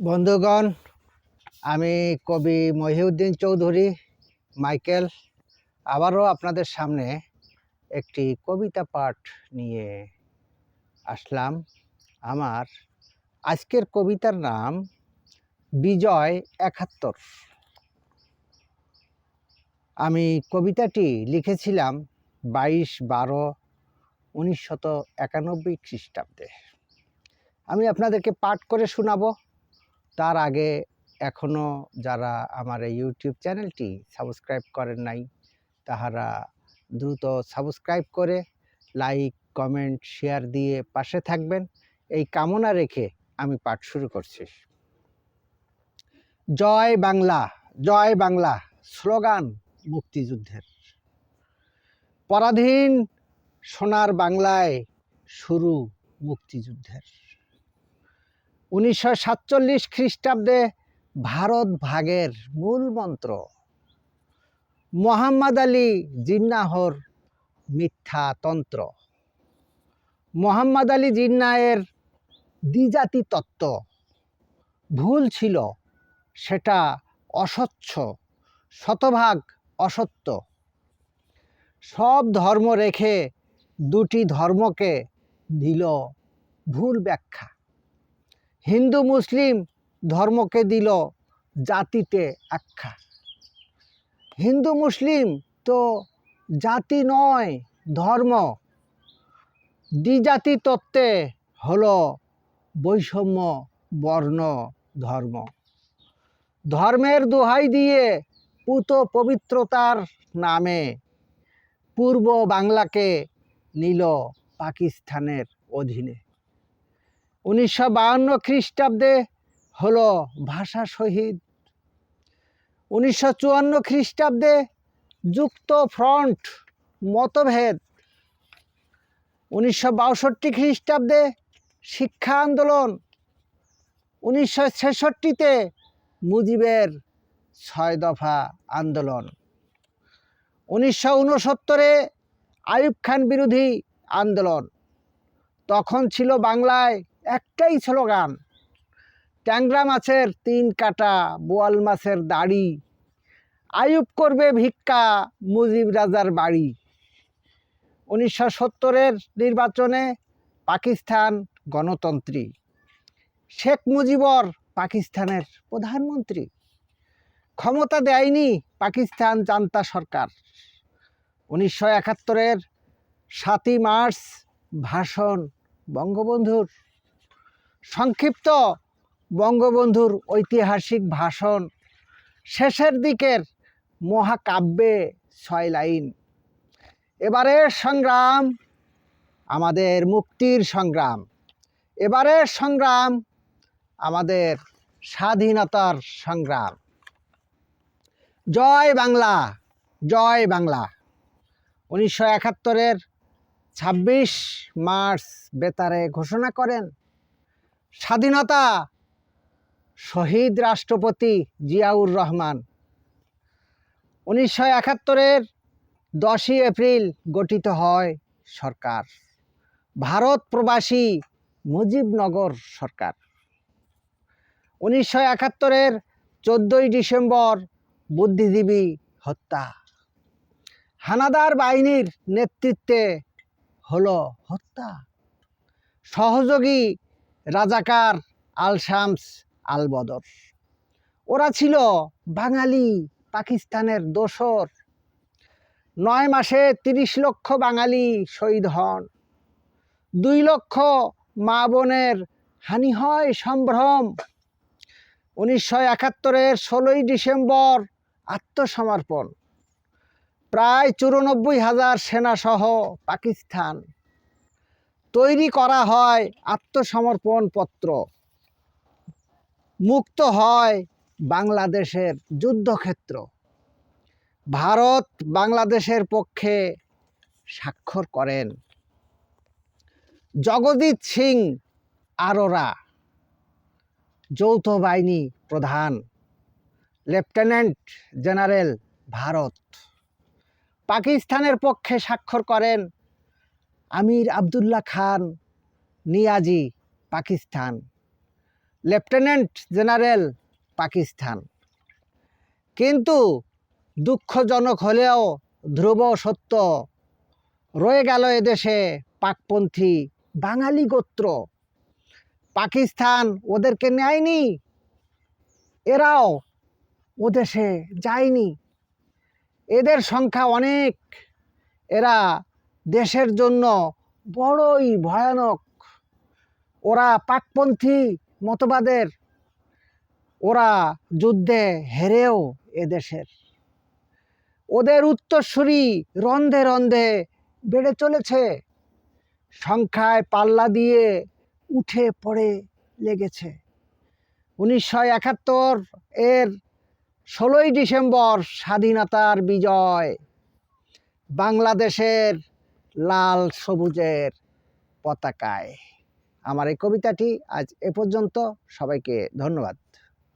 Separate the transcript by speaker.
Speaker 1: বন্ধুগণ, আমি কবি মহিউদ্দিন চৌধুরী, মাইকেল, আবারও আপনাদের সামনে একটি কবিতা পাঠ নিয়ে আসলাম। আমার আজকের কবিতার নাম বিজয় একাত্তর। আমি কবিতাটি লিখেছিলাম বাইশ বারো উনিশশত একানব্বই খ্রিস্টাব্দে। আমি আপনাদেরকে পাঠ করে শোনাবো। তার আগে এখনও যারা আমার এই ইউটিউব চ্যানেলটি সাবস্ক্রাইব করেন নাই, তাহারা দ্রুত সাবস্ক্রাইব করে লাইক কমেন্ট শেয়ার দিয়ে পাশে থাকবেন। এই কামনা রেখে আমি পাঠ শুরু করছি। জয় বাংলা জয় বাংলা, স্লোগান মুক্তিযুদ্ধের। পরাধীন সোনার বাংলায় শুরু মুক্তিযুদ্ধের। উনিশশো সাতচল্লিশ খ্রিস্টাব্দে ভারত ভাগের মূল মন্ত্র। মোহাম্মদ আলী জিন্নাহর মিথ্যা তন্ত্র। মোহাম্মদ আলী জিন্নায়ের দ্বিজাতি তত্ত্ব। ভুল ছিল, সেটা অস্বচ্ছ, শতভাগ অসত্য। সব ধর্ম রেখে দুটি ধর্মকে দিল ভুল ব্যাখ্যা। হিন্দু মুসলিম ধর্মকে দিল জাতিতে আখ্যা। হিন্দু মুসলিম তো জাতি নয়, ধর্ম। দ্বিজাতি তত্ত্বে হলো বৈষম্য বর্ণ ধর্ম। ধর্মের দোহাই দিয়ে পুত পবিত্রতার নামে পূর্ব বাংলাকে নিল পাকিস্তানের অধীনে। উনিশশো বাহান্ন খ্রিস্টাব্দে হলো ভাষা শহীদ। উনিশশো চুয়ান্ন খ্রিস্টাব্দে যুক্ত ফ্রন্ট মতভেদ। উনিশশো বাষট্টি খ্রিস্টাব্দে শিক্ষা আন্দোলন। উনিশশো ছেষট্টিতে মুজিবের ছয় দফা আন্দোলন। উনিশশো উনসত্তরে আইয়ুব খান বিরোধী আন্দোলন। তখন ছিল বাংলায় একটাই স্লোগান ট্যাংরা মাছের তিন কাটা, বোয়াল মাছের দাড়ি আয়ুব করবে ভিক্ষা মুজিব রাজার বাড়ি। উনিশশো সত্তরের নির্বাচনে পাকিস্তান গণতন্ত্রী, শেখ মুজিবর পাকিস্তানের প্রধানমন্ত্রী। ক্ষমতা দেয়নি পাকিস্তান জান্তা সরকার। উনিশশো একাত্তরের সাতই মার্চ ভাষণ বঙ্গবন্ধুর। সংক্ষিপ্ত বঙ্গবন্ধুর ঐতিহাসিক ভাষণ। শেষের দিকের মহাকাব্যে ছয় লাইন। এবারের সংগ্রাম, আমাদের মুক্তির সংগ্রাম। এবারের সংগ্রাম, আমাদের স্বাধীনতার সংগ্রাম। জয় বাংলা জয় বাংলা। উনিশশো একাত্তরের ছাব্বিশ মার্চ বেতারে ঘোষণা করেন স্বাধীনতা। শহীদ রাষ্ট্রপতি জিয়াউর রহমান। উনিশশো একাত্তরের দশই এপ্রিল গঠিত হয় সরকার। ভারত প্রবাসী মুজিবনগর সরকার। উনিশশো একাত্তরের চোদ্দোই ডিসেম্বর বুদ্ধিজীবী হত্যা। হানাদার বাহিনীর নেতৃত্বে হলো হত্যা। সহযোগী রাজাকার আল শামস আল বদর ওরা ছিল বাঙালি পাকিস্তানের দোসর। নয় মাসে তিরিশ লক্ষ বাঙালি শহীদ হন। দুই লক্ষ মা বোনের হানি হয় সম্ভ্রম। উনিশশো একাত্তরের ষোলোই ডিসেম্বর আত্মসমর্পণ। প্রায় চুরানব্বই হাজার সেনাসহ পাকিস্তান। তৈরি করা হয় আত্মসমর্পণ পত্র মুক্ত হয় বাংলাদেশের যুদ্ধক্ষেত্র। ভারত বাংলাদেশের পক্ষে স্বাক্ষর করেন। জগজিৎ সিং আরোরা, যৌথ বাহিনী প্রধান। Lieutenant general Bharat. পাকিস্তানের পক্ষে স্বাক্ষর করেন Amir Abdullah Khan, Niazi, Pakistan. Lieutenant general, Pakistan. কিন্তু দুঃখজনক হলেও ধ্রুব সত্য, রয়ে গেল এদেশে পাকপন্থী বাঙালি গোত্র। পাকিস্তান ওদেরকে নেয়নি, এরাও ওদেশে যায়নি। এদের সংখ্যা অনেক, এরা দেশের জন্য বড়ই ভয়ানক। ওরা পাকপন্থী মতবাদের, ওরা যুদ্ধে হেরেও এদেশের ওদের উত্তরসূরি রন্ধে রন্ধে বেড়ে চলেছে। সংখ্যায় পাল্লা দিয়ে উঠে পড়ে লেগেছে। উনিশশো একাত্তর এর ষোলোই ডিসেম্বর স্বাধীনতার বিজয়। বাংলাদেশের লাল সবুজের পতাকায়। আমার এই কবিতাটি আজ এ পর্যন্ত। সবাইকে ধন্যবাদ।